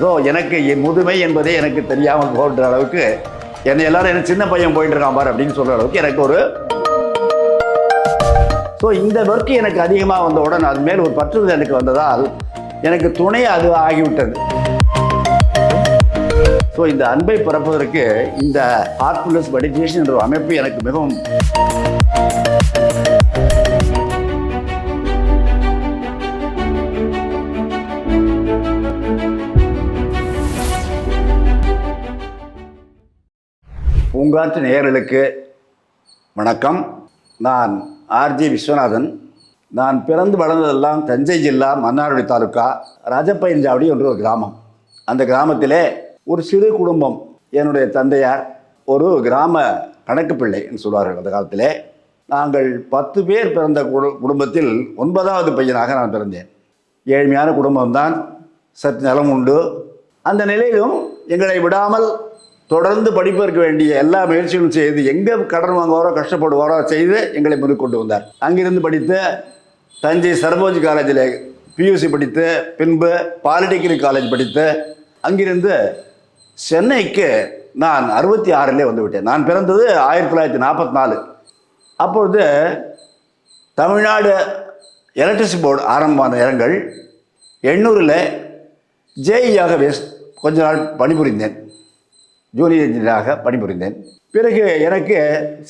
So எனக்கு என் முதுமை என்பதே எனக்கு தெரியாமல் போன்ற அளவுக்கு என்னை எல்லாரும் எனக்கு சின்ன பையன் போயிட்டு இருக்கான் பாரு அப்படின்னு சொல்கிற அளவுக்கு எனக்கு ஒரு ஸோ இந்த ஒர்க் எனக்கு அதிகமாக வந்தவுடன் அது மேல் ஒரு பற்றுதல் எனக்கு வந்ததால் எனக்கு துணை அது ஆகிவிட்டது. ஸோ இந்த அன்பை பிறப்பதற்கு இந்த ஹார்ட்ஃபுல்னஸ் மெடிடேஷன் என்ற ஒரு அமைப்பு எனக்கு மிகவும் பூங்காற்று நேயர்களுக்கு வணக்கம். நான் ஆர்ஜி விஸ்வநாதன். நான் பிறந்து வளர்ந்ததெல்லாம் தஞ்சை ஜில்லா மன்னார்குடி தாலுக்கா ராஜப்பயஞ்சாவடி என்ற ஒரு கிராமம். அந்த கிராமத்திலே ஒரு சிறு குடும்பம் என்னுடைய தந்தையார் ஒரு கிராம கணக்கு பிள்ளைன்னு சொல்வார்கள் அந்த காலத்திலே. நாங்கள் பத்து பேர் பிறந்த குடும்பத்தில் ஒன்பதாவது பையனாக நான் பிறந்தேன். ஏழ்மையான குடும்பம்தான் சற்று நிலம் உண்டு அந்த நிலையிலும் எங்களை விடாமல் தொடர்ந்து படிப்பதற்கு வேண்டிய எல்லா முயற்சிகளும் செய்து எங்கே கடன் வாங்குவாரோ கஷ்டப்படுவாரோ செய்து எங்களை முறை கொண்டு வந்தார். அங்கிருந்து படித்து தஞ்சை சரபோஜி காலேஜில் பியூசி படித்து பின்பு பாலிடெக்னிக் காலேஜ் படித்து அங்கிருந்து சென்னைக்கு நான் அறுபத்தி ஆறிலே வந்துவிட்டேன் நான் பிறந்தது ஆயிரத்தி தொள்ளாயிரத்தி நாற்பத்தி நாலு. அப்பொழுது தமிழ்நாடு எலக்ட்ரிசிட்டி போர்டு ஆரம்பமான இடங்கள் எண்ணூரில் ஜேஇயாக கொஞ்ச நாள் பணிபுரிந்தேன். ஜூனியர் இன்ஜினியராக பணிபுரிந்தேன். பிறகு எனக்கு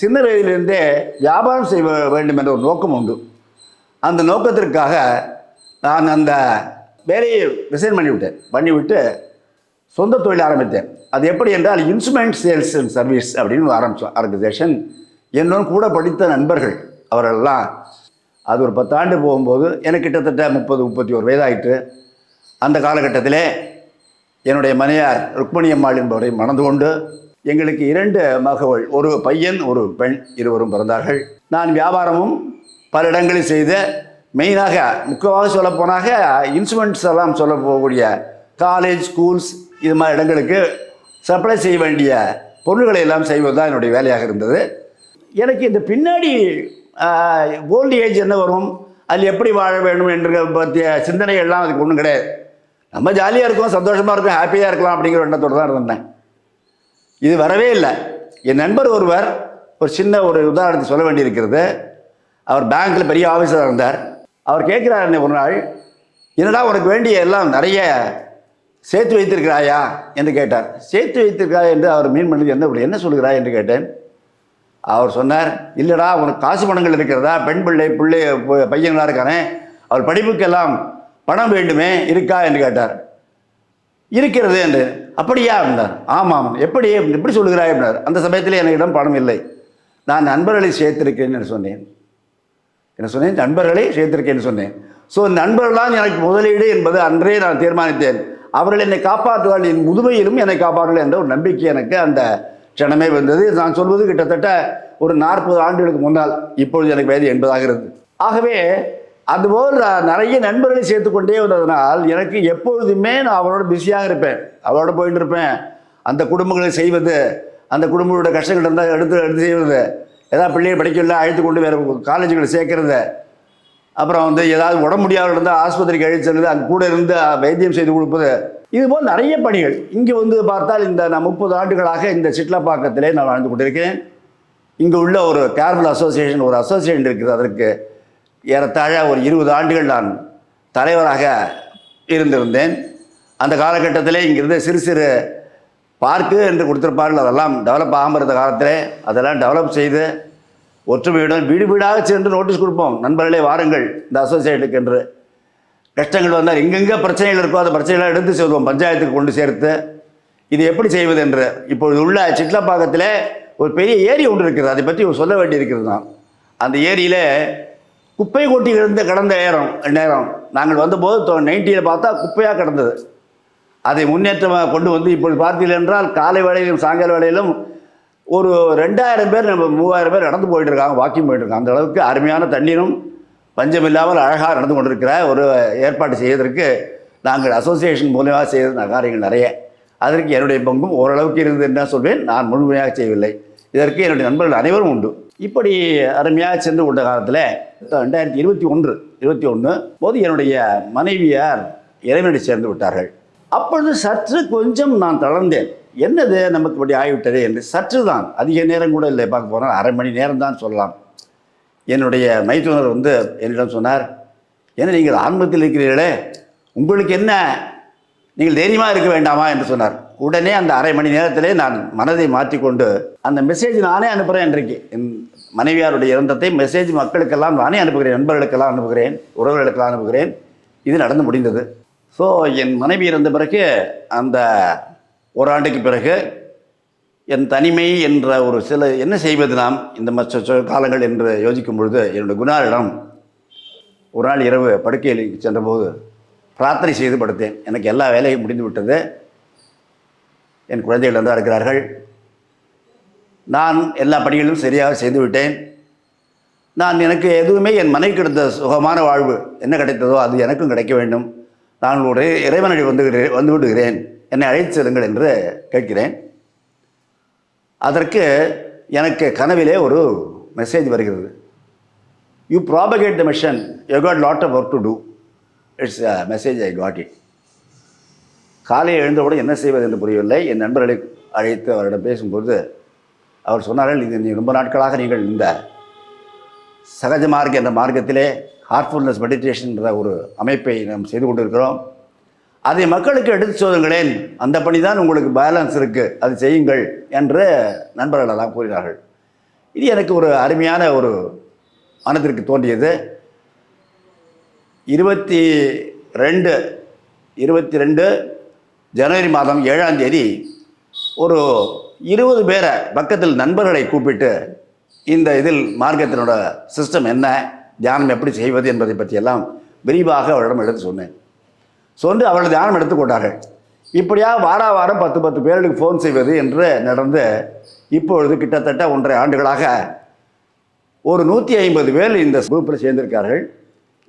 சின்ன வயதிலிருந்தே வியாபாரம் செய்ய வேண்டும் என்ற ஒரு நோக்கம் உண்டு. அந்த நோக்கத்திற்காக நான் அந்த வேலையை ரிசைன் பண்ணிவிட்டேன். பண்ணிவிட்டு சொந்த தொழில் ஆரம்பித்தேன். அது எப்படி என்றால் இன்ஸ்ட்ருமெண்ட் சேல்ஸ் அண்ட் சர்வீஸ் அப்படின்னு ஆரம்பித்தோம் ஆர்கனைசேஷன் என்னோட கூட படித்த நண்பர்கள் அவர்களெல்லாம் அது ஒரு பத்தாண்டு போகும்போது எனக்கு கிட்டத்தட்ட முப்பது முப்பத்தி ஒரு வயதாகிட்டு அந்த காலகட்டத்திலே என்னுடைய மனையார் ருக்மணி அம்மாள் என்பவரை மணந்து கொண்டு எங்களுக்கு இரண்டு மகவள் ஒரு பையன் ஒரு பெண் இருவரும் பிறந்தார்கள். நான் வியாபாரமும் பல இடங்களில் செய்த மெயினாக முக்கியமாக சொல்லப்போனாக இன்ஸ்ட்ருமெண்ட்ஸ் எல்லாம் சொல்ல போகக்கூடிய காலேஜ் ஸ்கூல்ஸ் இது மாதிரி இடங்களுக்கு சப்ளை செய்ய வேண்டிய பொருள்களை எல்லாம் செய்வது தான் என்னுடைய வேலையாக இருந்தது. எனக்கு இந்த பின்னாடி ஓல்டு ஏஜ் என்ன வரும் அதில் எப்படி வாழ வேண்டும் என்ற பற்றிய சிந்தனைகள்லாம் அதுக்கு ஒன்றும் கிடையாது. நம்ம ஜாலியாக இருக்கும் சந்தோஷமாக இருக்கும் ஹாப்பியாக இருக்கலாம் அப்படிங்கிற எண்ணத்தோடு தான் இருந்தேன். இது வரவே இல்லை. என் நண்பர் ஒருவர் ஒரு சின்ன ஒரு உதாரணத்தை சொல்ல வேண்டியிருக்கிறது. அவர் பேங்க்கில் பெரிய ஆஃபீஸராக இருந்தார். அவர் கேட்குறார் என்னை ஒரு நாள் என்னடா உனக்கு வேண்டிய எல்லாம் நிறைய சேர்த்து வைத்திருக்கிறாயா? என்று கேட்டார். சேர்த்து வைத்திருக்கிறாய்? என்று அவர் மீன் பண்ணது என்ன என்ன சொல்கிறாய் என்று கேட்டேன். அவர் சொன்னார் இல்லைடா உனக்கு காசு பணங்கள் இருக்கிறதா? பெண் பிள்ளை பிள்ளை பையன்களாக இருக்கானே? அவர் படிப்புக்கெல்லாம் பணம் வேண்டுமே இருக்கா என்று கேட்டார். இருக்கிறது என்று. அப்படியா என்றார். ஆமாம். எப்படி எப்படி சொல்கிறாய் என்றார். அந்த சமயத்தில் என்னிடம் பணம் இல்லை. நான் நண்பர்களை சேர்த்திருக்கிறேன் என்று சொன்னேன். என்ன சொன்னேன்? நண்பர்களை சேர்த்திருக்கேன்னு சொன்னேன். ஸோ நண்பர்கள்தான் எனக்கு முதலீடு என்பது அன்றே நான் தீர்மானித்தேன். அவர்கள் என்னை காப்பாற்றுவார்கள். என் முதுமையிலும் என்னை காப்பாற்றுவார்கள் என்ற ஒரு நம்பிக்கை எனக்கு அந்த க்ஷணமே வந்தது. நான் சொல்வது கிட்டத்தட்ட ஒரு நாற்பது ஆண்டுகளுக்கு முன்னால். இப்பொழுது எனக்கு வயது என்பதாகிறது ஆகவே அதுபோல் நான் நிறைய நண்பர்களை சேர்த்து கொண்டே வந்ததனால் எனக்கு எப்பொழுதுமே நான் அவரோட பிஸியாக இருப்பேன். அவரோட போயிட்டு இருப்பேன் அந்த குடும்பங்களை செய்வது அந்த குடும்பங்களோட கஷ்டங்கள் இருந்தால் எடுத்து எடுத்து செய்வது ஏதாவது பிள்ளையை படிக்கல அழைத்து கொண்டு வேறு காலேஜுகளை சேர்க்கறது. அப்புறம் வந்து ஏதாவது உடம்பு முடியாத இருந்தால் ஆஸ்பத்திரிக்கு அழைத்து செல்வது அங்கே கூட இருந்து வைத்தியம் செய்து கொடுப்பது. இதுபோல் நிறைய பணிகள். இங்கே வந்து பார்த்தால் இந்த நான் முப்பது ஆண்டுகளாக இந்த சிட்லாப்பாக்கத்திலே நான் வாழ்ந்து கொண்டிருக்கேன். இங்கே உள்ள ஒரு கேர்மல் அசோசியேஷன் ஒரு அசோசியேஷன் இருக்குது அதற்கு. ஏறத்தாழ ஒரு இருபது ஆண்டுகள் நான் தலைவராக இருந்திருந்தேன். அந்த காலகட்டத்தில் இங்கிருந்த சிறு சிறு பார்க்கு என்று கொடுத்துருப்பார்கள். அதெல்லாம் டெவலப் ஆகாமல் இருந்த காலத்தில் அதெல்லாம் டெவலப் செய்து ஒற்றுமையுடன் வீடு வீடாக சென்று நோட்டீஸ் கொடுப்போம். நண்பர்களே வாருங்கள் இந்த அசோசியேட்டுக்கு என்று. கஷ்டங்கள் வந்தால் எங்கெங்கே பிரச்சனைகள் இருக்கோ அந்த பிரச்சனைகளை எடுத்து செல்வோம். பஞ்சாயத்துக்கு கொண்டு சேர்த்து இது எப்படி செய்வது என்று. இப்பொழுது உள்ள சிட்லப்பாக்கத்தில் ஒரு பெரிய ஏரி ஒன்று இருக்கிறது. அதை பற்றி சொல்ல வேண்டியிருக்கிறது நான் அந்த ஏரியில் குப்பை கொட்டி கிடந்த கடந்த நேரம் நேரம். நாங்கள் வந்தபோது நைன்ட்டியில் பார்த்தா குப்பையாக கிடந்தது. அதை முன்னேற்றமாக கொண்டு வந்து இப்பொழுது பார்த்தீர்கள் என்றால் காலை வேளையிலும் சாயங்கால வேளையிலும் ஒரு ரெண்டாயிரம் பேர் நம்ம மூவாயிரம் பேர் நடந்து போயிட்டு இருக்காங்க வாக்கிங் போயிட்டு இருக்காங்க அந்த அளவுக்கு அருமையான தண்ணீரும் பஞ்சம் இல்லாமல் அழகாக நடந்து கொண்டிருக்கிற ஒரு ஏற்பாடு செய்வதற்கு நாங்கள் அசோசியேஷன் மூலமாக செய்த காரியங்கள் நிறைய. அதற்கு என்னுடைய பங்கும் ஓரளவுக்கு இருந்தது என்ன சொல்வேன். நான் முழுமையாக செய்யவில்லை. இதற்கு என்னுடைய நண்பர்கள் அனைவரும் உண்டு. இப்படி அருமையாக சென்று கொண்ட காலத்தில் ரெண்டாயிரத்தி இருபத்தி ஒன்று இருபத்தி ஒன்று போது என்னுடைய மனைவியார் இறைவனடி சேர்ந்து விட்டார்கள். அப்பொழுது சற்று கொஞ்சம் நான் தளர்ந்தேன். என்னது நமக்கு இப்படி ஆகிவிட்டது என்று? சற்று தான். அதிக நேரம் கூட இல்லை பார்க்க போனால் அரை மணி நேரம் தான் சொல்லலாம். என்னுடைய மைத்துனர் வந்து என்னிடம் சொன்னார் என்ன நீங்கள் ஆன்மத்தில் இருக்கிறீர்களே? உங்களுக்கு என்ன? நீங்கள் தைரியமாக இருக்க வேண்டாமா? என்று சொன்னார். உடனே அந்த அரை மணி நேரத்திலே நான் மனதை மாற்றிக்கொண்டு அந்த மெசேஜ் நானே அனுப்புகிறேன் இன்றைக்கு. என் மனைவியாருடைய இறந்தத்தை மெசேஜ் மக்களுக்கெல்லாம் நானே அனுப்புகிறேன் நண்பர்களுக்கெல்லாம் அனுப்புகிறேன் உறவுகளுக்கெல்லாம் அனுப்புகிறேன். இது நடந்து முடிந்தது. ஸோ என் மனைவி இறந்த பிறகு அந்த ஒரு ஆண்டுக்கு பிறகு என் தனிமை என்ற ஒரு சில என்ன செய்வது நாம் இந்த மற்ற சொ- காலங்கள் என்று யோசிக்கும் பொழுது என்னுடைய குணாரிடம் ஒரு நாள் இரவு படுக்கையில் சென்றபோது பிரார்த்தனை செய்து படுத்தேன். எனக்கு எல்லா வேலையும் முடிந்து விட்டது. என் குழந்தைகள் நல்லா இருக்கிறார்கள். நான் எல்லா பணிகளும் சரியாக செய்துவிட்டேன். நான் எனக்கு எதுவுமே என் மனைவி கிடைத்த சுகமான வாழ்வு என்ன கிடைத்ததோ அது எனக்கும் கிடைக்க வேண்டும். நான் ஒரு இறைவனடி வந்து வந்து விடுகிறேன். என்னை அழைத்து செல்லுங்கள் என்று கேட்கிறேன். அதற்கு எனக்கு கனவிலே ஒரு மெசேஜ் வருகிறது. You propagate the mission you got lot of work to do it's a message I got it காலையை எழுந்தவுடன் என்ன செய்வது என்று புரியவில்லை. என் நண்பர்களை அழைத்து அவரிடம் பேசும்போது அவர் சொன்னார்கள் இது நீ ரொம்ப நாட்களாக நீங்கள் இந்த சகஜ மார்க் என்ற மார்க்கத்திலே ஹார்ட்ஃபுல்னஸ் மெடிடேஷன்ற ஒரு அமைப்பை நாம் செய்து கொண்டிருக்கிறோம். அதை மக்களுக்கு எடுத்து சொல்லுங்களேன். அந்த பணி தான் உங்களுக்கு பேலன்ஸ் இருக்குது அது செய்யுங்கள் என்று நண்பர்கள் எல்லாம் கூறினார்கள். இது எனக்கு ஒரு அருமையான ஒரு மனதிற்கு தோன்றியது. இருபத்தி ரெண்டு இருபத்தி ரெண்டு ஜனவரி மாதம் ஏழாம் தேதி ஒரு இருபது பேரை பக்கத்தில் நண்பர்களை கூப்பிட்டு இந்த இதில் மார்க்கத்தினோட சிஸ்டம் என்ன தியானம் எப்படி செய்வது என்பதை பற்றியெல்லாம் விரிவாக அவளிடம் எடுத்து சொன்னேன். சொன்று அவள் தியானம் எடுத்துக்கொண்டார்கள் இப்படியாக வார வாரம் பத்து பத்து பேர்களுக்கு ஃபோன் செய்வது என்று நடந்து இப்பொழுது கிட்டத்தட்ட ஒன்றரை ஆண்டுகளாக ஒரு நூற்றி ஐம்பது பேர் இந்த குரூப்பில் சேர்ந்திருக்கார்கள்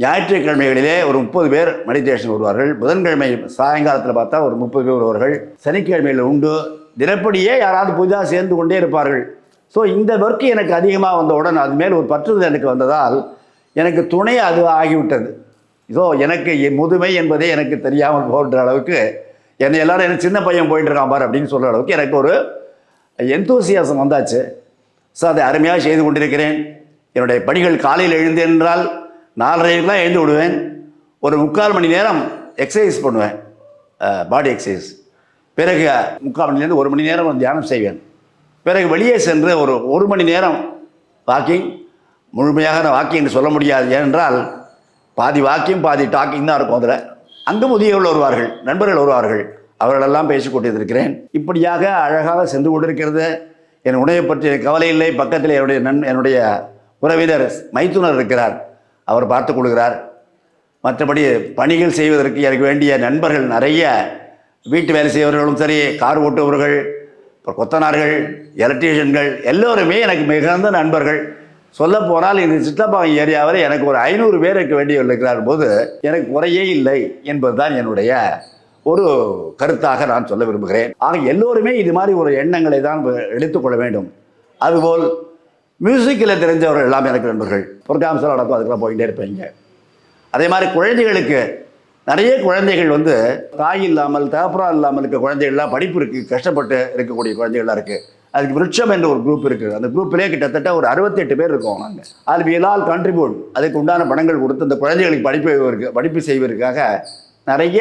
ஞாயிற்றுக்கிழமைகளிலே ஒரு முப்பது பேர் மெடிடேஷன் வருவார்கள். புதன்கிழமை சாயங்காலத்தில் பார்த்தா ஒரு முப்பது பேர் வருவார்கள். சனிக்கிழமையில் உண்டு. தினப்படியே யாராவது புதிதாக சேர்ந்து கொண்டே இருப்பார்கள். ஸோ இந்த ஒர்க் எனக்கு அதிகமாக வந்தவுடன் அது மேல் ஒரு பற்றுதல் எனக்கு வந்ததால் எனக்கு துணை அது ஆகிவிட்டது. ஸோ எனக்கு என் முதுமை என்பதே எனக்கு தெரியாமல் போன்ற அளவுக்கு என்னை எல்லாரும் எனக்கு சின்ன பையன் போயிட்டு இருக்கான் பாரு அப்படின்னு சொல்கிற அளவுக்கு எனக்கு ஒரு எந்தூசியாசம் வந்தாச்சு. ஸோ அதை அருமையாக செய்து கொண்டிருக்கிறேன். என்னுடைய பணிகள் காலையில் எழுந்தேன் என்றால் நாலரைக்கெலாம் எழுந்து விடுவேன். ஒரு முக்கால் மணி நேரம் எக்ஸசைஸ் பண்ணுவேன். பாடி எக்ஸசைஸ் பிறகு முக்கால் மணிலேருந்து ஒரு மணி நேரம் தியானம் செய்வேன். பிறகு வெளியே சென்று ஒரு ஒரு மணி நேரம் வாக்கிங் முழுமையாக நான் வாக்கிங் என்று சொல்ல முடியாது. ஏனென்றால் பாதி வாக்கிங் பாதி டாக்கிங் தான் இருக்கும் அதில். அங்கு முதியவர்கள் வருவார்கள் நண்பர்கள் வருவார்கள். அவர்களெல்லாம் பேசி கொண்டிருக்கிறேன். இப்படியாக அழகாக சென்று கொண்டிருக்கிறது. என் உணவை பற்றி கவலை இல்லை. பக்கத்தில் என்னுடைய நன் என்னுடைய உறவினர் மைத்துனர் இருக்கிறார். அவர் பார்த்து கொள்கிறார். மற்றபடி பணிகள் செய்வதற்கு எனக்கு வேண்டிய நண்பர்கள் நிறைய வீட்டு வேலை செய்பவர்களும் சரி கார் ஓட்டுபவர்கள் அப்புறம் கொத்தனார்கள் எலக்ட்ரீஷியன்கள் எல்லோருமே எனக்கு மிகுந்த நண்பர்கள். சொல்ல போனால் இந்த சித்தப்பாக்கம் ஏரியாவில் எனக்கு ஒரு ஐநூறு பேர் இருக்க வேண்டியிருக்கிறார் போது எனக்கு குறையே இல்லை என்பதுதான் என்னுடைய ஒரு கருத்தாக நான் சொல்ல விரும்புகிறேன். ஆக எல்லோருமே இது மாதிரி ஒரு எண்ணங்களை தான் எடுத்துக்கொள்ள வேண்டும். அதுபோல் மியூசிக்கில் தெரிஞ்சவர்கள் எல்லாமே எனக்கு நண்பர்கள். ப்ரோக்ராம்ஸ் எல்லாம் நடக்கும் அதுக்கெல்லாம் போயிட்டே இருப்பீங்க. அதே மாதிரி குழந்தைகளுக்கு நிறைய குழந்தைகள் வந்து தாய் இல்லாமல் தகப்பரா இல்லாமல் இருக்க குழந்தைகள்லாம் படிப்பு இருக்குது கஷ்டப்பட்டு இருக்கக்கூடிய குழந்தைகள்லாம் இருக்குது அதுக்கு விருட்சம் என்ற ஒரு குரூப் இருக்குது அந்த குரூப்பிலே கிட்டத்தட்ட ஒரு அறுபத்தெட்டு பேர் இருக்கோம் நாங்கள் அது வியலால் கான்ட்ரிபியூட் அதுக்கு உண்டான பணங்கள் கொடுத்து அந்த குழந்தைகளுக்கு படிப்பு படிப்பு செய்வதற்காக நிறைய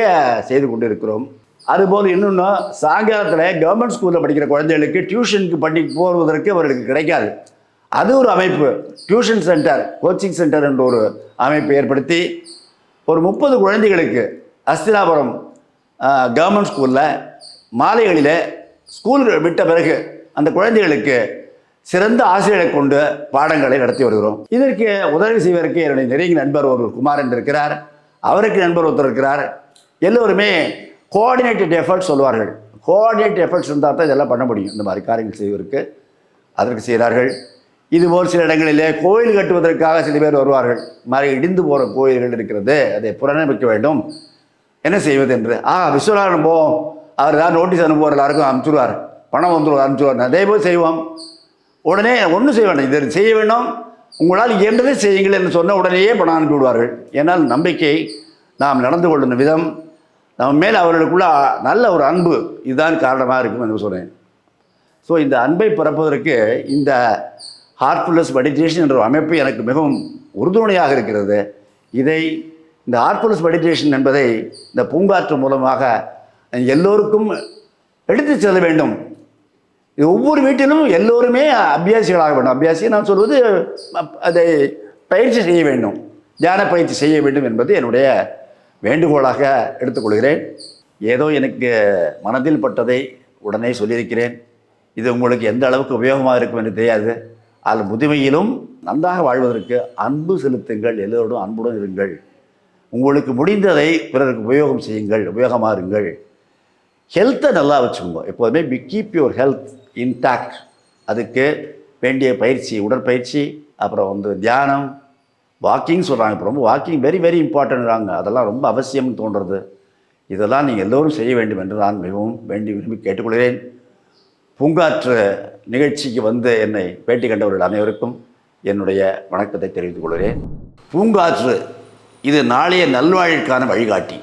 செய்து கொண்டு இருக்கிறோம் அதுபோல் இன்னொன்று சாயங்காலத்தில் கவர்மெண்ட் ஸ்கூலில் படிக்கிற குழந்தைகளுக்கு டியூஷனுக்கு பண்ணி போவதற்கு அவர்களுக்கு கிடைக்காது. அது ஒரு அமைப்பு. டியூஷன் சென்டர் கோச்சிங் சென்டர் என்ற ஒரு அமைப்பை ஏற்படுத்தி ஒரு முப்பது குழந்தைகளுக்கு அஸ்தினாபுரம் கவர்மெண்ட் ஸ்கூலில் மாலைகளில் ஸ்கூல் விட்ட பிறகு அந்த குழந்தைகளுக்கு சிறந்த ஆசிரியரை கொண்டு பாடங்களை நடத்தி வருகிறோம். இதற்கு உதவி செய்வதற்கு என்னுடைய நெருங்கிய நண்பர் ஒரு குமாரன் இருக்கிறார். அவருக்கு நண்பர் ஒருத்தர் இருக்கிறார். எல்லோருமே கோஆர்டினேட்டட் எஃபர்ட்ஸ் சொல்வார்கள். கோஆர்டினேட்டட் எஃபர்ட்ஸ் இருந்தால் தான் இதெல்லாம் பண்ண முடியும். இந்த மாதிரி காரியங்கள் செய்வதற்கு அதற்கு செய்கிறார்கள். இதுபோல் சில இடங்களிலே கோயில் கட்டுவதற்காக சில பேர் வருவார்கள். மறை இடிந்து போகிற கோயில்கள் இருக்கிறது. அதை புனரமைக்க வேண்டும். என்ன செய்வது என்று? ஆ விஸ்வநாதன் போவோம் அவர் தான் நோட்டீஸ் அனுப்புவார் எல்லாருக்கும் அனுப்பிச்சுடுவார். பணம் வந்துடுவார் அனுப்பிச்சுடுவார். அதே போல் செய்வோம். உடனே ஒன்றும் செய்ய வேண்டாம். இதை செய்ய வேண்டும். உங்களால் இயன்றதை செய்யுங்கள் என்று சொன்ன உடனேயே பணம் அனுப்பி விடுவார்கள் ஏன்னால் நம்பிக்கை நாம் நடந்து கொள்ளும் விதம். நம்ம மேல் அவர்களுக்குள்ள நல்ல ஒரு அன்பு இதுதான் காரணமாக இருக்கும் என்று சொன்னேன் ஸோ இந்த அன்பை பிறப்பதற்கு இந்த ஹார்ட்ஃபுல்னஸ் மெடிடேஷன் என்ற அமைப்பு எனக்கு மிகவும் உறுதுணையாக இருக்கிறது. இதை இந்த ஹார்ட்ஃபுல்னஸ் மெடிடேஷன் என்பதை இந்த பூங்காற்று மூலமாக எல்லோருக்கும் எடுத்து செல்ல வேண்டும். இது ஒவ்வொரு வீட்டிலும் எல்லோருமே அபியாசிகளாக வேண்டும். அபியாசியை நான் சொல்வது அதை பயிற்சி செய்ய வேண்டும். தியான பயிற்சி செய்ய வேண்டும் என்பது என்னுடைய வேண்டுகோளாக எடுத்துக்கொள்கிறேன் ஏதோ எனக்கு மனதில் பட்டதை உடனே சொல்லியிருக்கிறேன். இது உங்களுக்கு எந்த அளவுக்கு உபயோகமாக இருக்கும் என்று தெரியாது. அதில் முதுமையிலும் நன்றாக வாழ்வதற்கு அன்பு செலுத்துங்கள் எல்லோரோடும் அன்புடன் இருங்கள். உங்களுக்கு முடிந்ததை பிறருக்கு உபயோகம் செய்யுங்கள் உபயோகமாக இருங்கள். ஹெல்த்தை நல்லா வச்சுக்கோங்க. எப்போதுமே be keep your health intact அதுக்கு வேண்டிய பயிற்சி உடற்பயிற்சி அப்புறம் வந்து தியானம் வாக்கிங் சொல்கிறாங்க இப்போ ரொம்ப வாக்கிங் வெரி வெரி இம்பார்ட்டன்ட்றாங்க அதெல்லாம் ரொம்ப அவசியம்னு தோன்றுறது இதெல்லாம் நீங்கள் எல்லோரும் செய்ய வேண்டும் என்று நான் மிகவும் வேண்டி விரும்பி கேட்டுக்கொள்கிறேன். பூங்காற்று நிகழ்ச்சிக்கு வந்து என்னை பேட்டி கண்டவர்கள் அனைவருக்கும் என்னுடைய வணக்கத்தை தெரிவித்துக் கொள்கிறேன். பூங்காற்று இது நாளைய நல்வாழ்வுக்கான வழிகாட்டி.